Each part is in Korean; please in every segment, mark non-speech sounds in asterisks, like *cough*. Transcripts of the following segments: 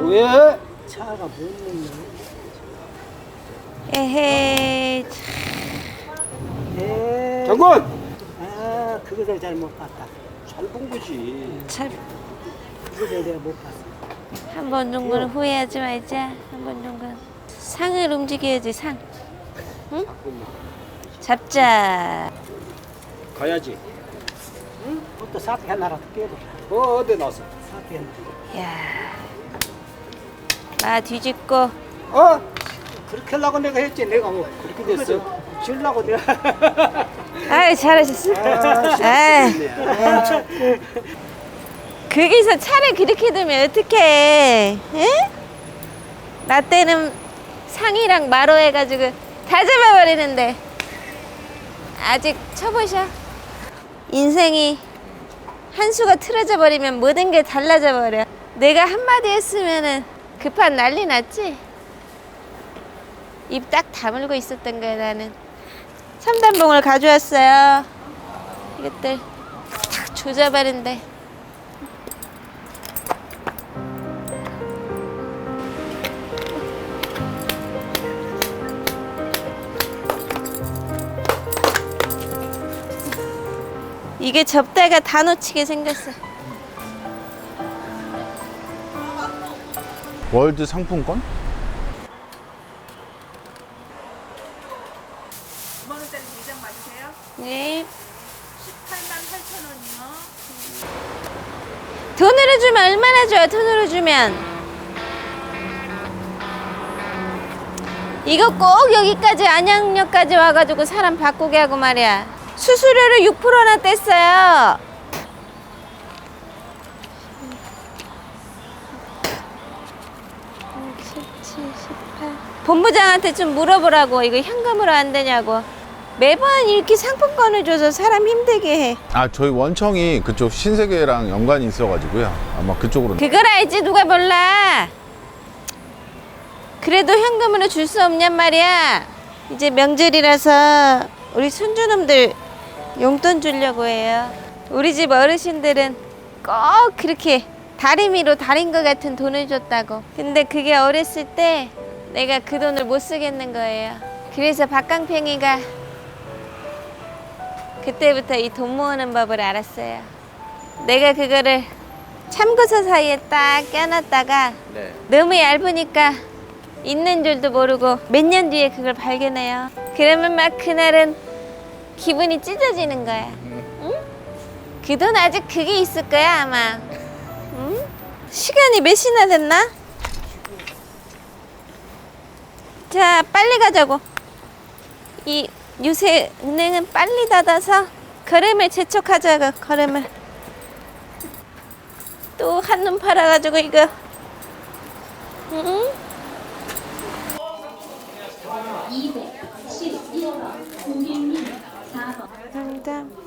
왜? 차가 못 먹네. 에헤이 에. 장군! 아, 그것을 잘 못 봤다. 잘 본 거지. 참 그것을 내가 못 봤어. 한 번 정도는 후회하지 말자. 한 번 정도는 상을 움직여야지 상. 응? 잡자. 가야지. 응? 또 사태 하나라도 깨봐. 어, 어디 나서? 사태 하나. 야. 나 뒤집고 어? 그렇게 하려고 내가 했지. 내가 뭐 그렇게 됐어. 주려고 내가. *laughs* 아이 잘하셨어. 아, 아이. 거기서 차를 그렇게 두면 어떡해? 에? 나 때는 상이랑 마로 해가지고 다 잡아버리는데 아직 쳐보셔. 인생이 한 수가 틀어져 버리면 모든 게 달라져 버려. 내가 한마디 했으면은 급한 난리 났지. 입 딱 다물고 있었던 거야 나는. 삼단봉을 가져왔어요. 이것들 탁 조져버린대. 이게 접다가 다 놓치게 생겼어. 월드 상품권? 네. 18만 8천 원이요. 돈으로 주면 얼마나 줘요? 돈으로 주면. 이거 꼭 여기까지 안양역까지 와가지고 사람 바꾸게 하고 말이야. 수수료를 6%나 뗐어요. 본부장한테 좀 물어보라고. 이거 현금으로 안 되냐고. 매번 이렇게 상품권을 줘서 사람 힘들게 해. 아 저희 원청이 그쪽 신세계랑 연관이 있어가지고요. 아마 그쪽으로. 그걸 알지? 누가 몰라? 그래도 현금으로 줄 수 없냔 말이야. 이제 명절이라서 우리 손주놈들 용돈 주려고 해요. 우리 집 어르신들은 꼭 그렇게 다리미로 다린 것 같은 돈을 줬다고 근데 그게 어렸을 때 내가 그 돈을 못 쓰겠는 거예요 그래서 박강평이가 그때부터 이 돈 모으는 법을 알았어요 내가 그거를 참고서 사이에 딱 껴놨다가 네. 너무 얇으니까 있는 줄도 모르고 몇 년 뒤에 그걸 발견해요. 그러면 막 그날은 기분이 찢어지는 거야. 응? 그 돈 아직 그게 있을 거야 아마. 응? 시간이 몇 시나 됐나? 자 빨리 가자고. 이 요새 은행은 빨리 닫아서 걸음을 재촉하자고 걸음을. 또 한눈 팔아가지고 이거. 응? 211번 고객님 4번 당당.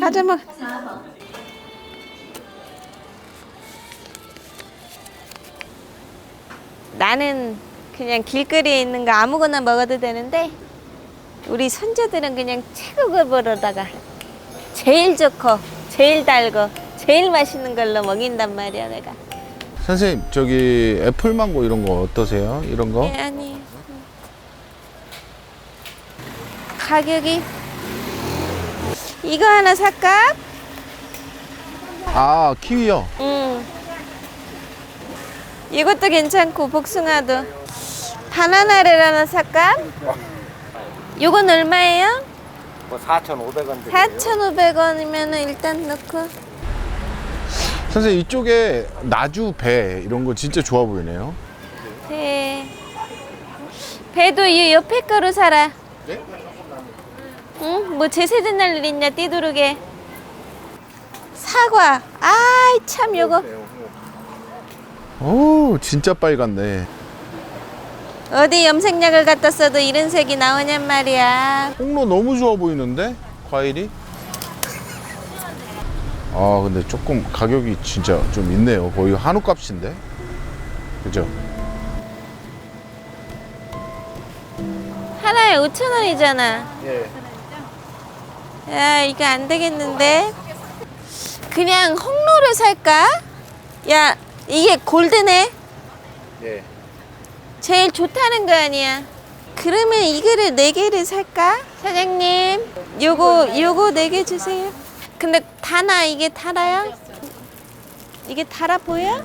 가자 뭐. 4번 나는 그냥 길거리에 있는 거 아무거나 먹어도 되는데 우리 손자들은 그냥 최고급 으로다가 제일 좋고 제일 달고 제일 맛있는 걸로 먹인단 말이야 내가. 선생님 저기 애플망고 이런 거 어떠세요? 이런 거? 예, 아니. 가격이 이거 하나 살까? 아 키위요. 응. 이것도 괜찮고 복숭아도 바나나를 하나 살까? 요건 얼마예요? 뭐 4,500원 드려요. 4,500원이면 일단 넣고 선생님 이쪽에 나주 배 이런 거 진짜 좋아 보이네요. 네. 배도 이 옆에 거로 살아. 응? 뭐 제세된 날 있냐 띠두르게. 사과. 아이 참 요거. 오 진짜 빨갛네. 어디 염색약을 갖다 써도 이런 색이 나오냔 말이야. 홍로 너무 좋아 보이는데 과일이? 아 근데 조금 가격이 진짜 좀 있네요. 거의 한우 값인데. 그죠? 하나에 5천 원이잖아. 예. 야 이거 안 되겠는데 그냥 홍로를 살까? 야 이게 골드네 예. 제일 좋다는 거 아니야 그러면 이거를 네 개를 살까? 사장님 요거 요거 네 개 주세요 근데 달아 이게 달아요? 이게 달아 보여?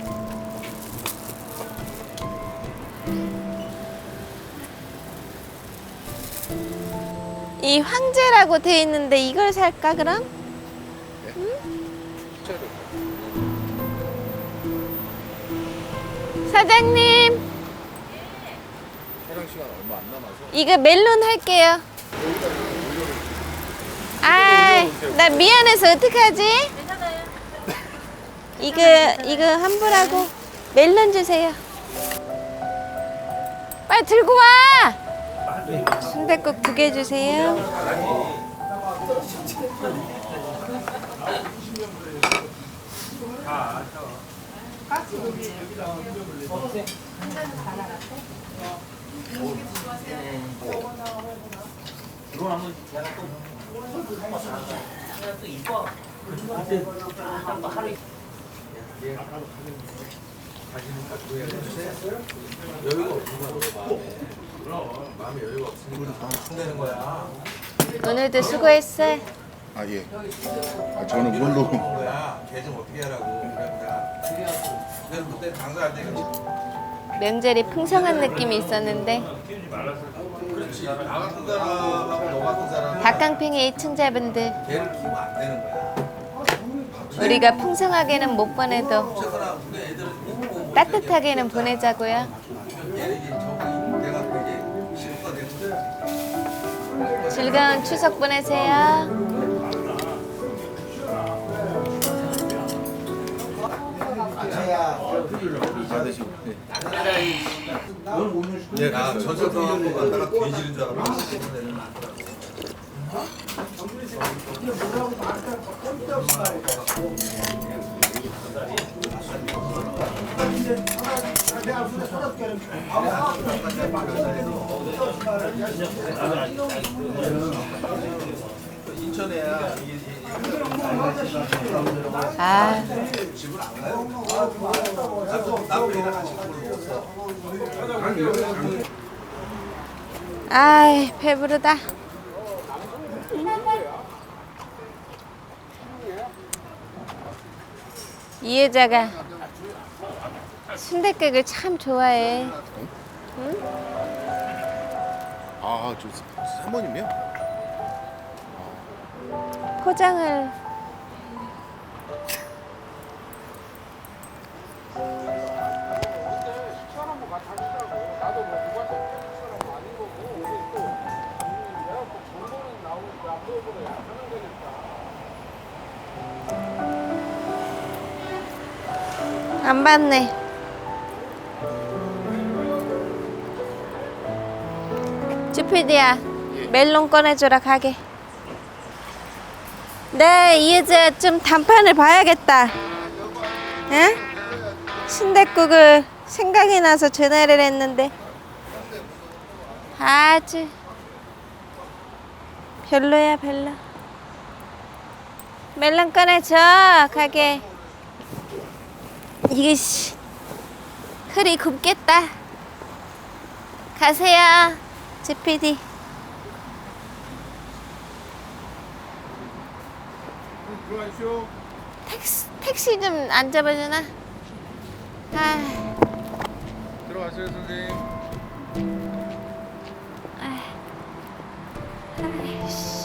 이 황제라고 돼 있는데 이걸 살까 그럼? 사장님 촬영 시간 얼마 안 남아서. 이거 멜론 할게요. 아, 나 미안해서 어떡하지? 이거 이거 환불하고 멜론 주세요. 빨리 들고 와. 순댓국 두 개 주세요. 오 늘도 수고했어. 아 예. 아 저는 뭘로? 거야. 개좀 어떻게 하라고. 그래 그래서 그때 장사 할 때 명절이 풍성한 느낌이 있었는데 그렇지. 나 같은 사람하고 너 같은 사람 박강평의 애청자분들 개를 키우면 안 되는 거야. 우리가 풍성하게는 못 보내도 우리 애들 은 따뜻하게는 보내자고요. 즐거운 추석 보내세요. 내가 전철타고 한번 갔다가 뒤지는 줄 알았어. 아. 아이 배부르다. 이 여자가 순댓국을 참 좋아해. 아저 사모님이요? 포장을 안 받네. 주피디야, 멜론 꺼내줘라 가게. 네, 이 여자 좀 단판을 봐야겠다. 응? 순댓국을 생각이 나서 전화를 했는데 아주 별로야 별로. 멜론 꺼내줘 가게. 이게 씨 허리 굽겠다. 가세요, GPD. 들어가시오. 택시, 택시 좀 안 잡아주나? 아, 들어가세요 선생님. 아, 아이씨.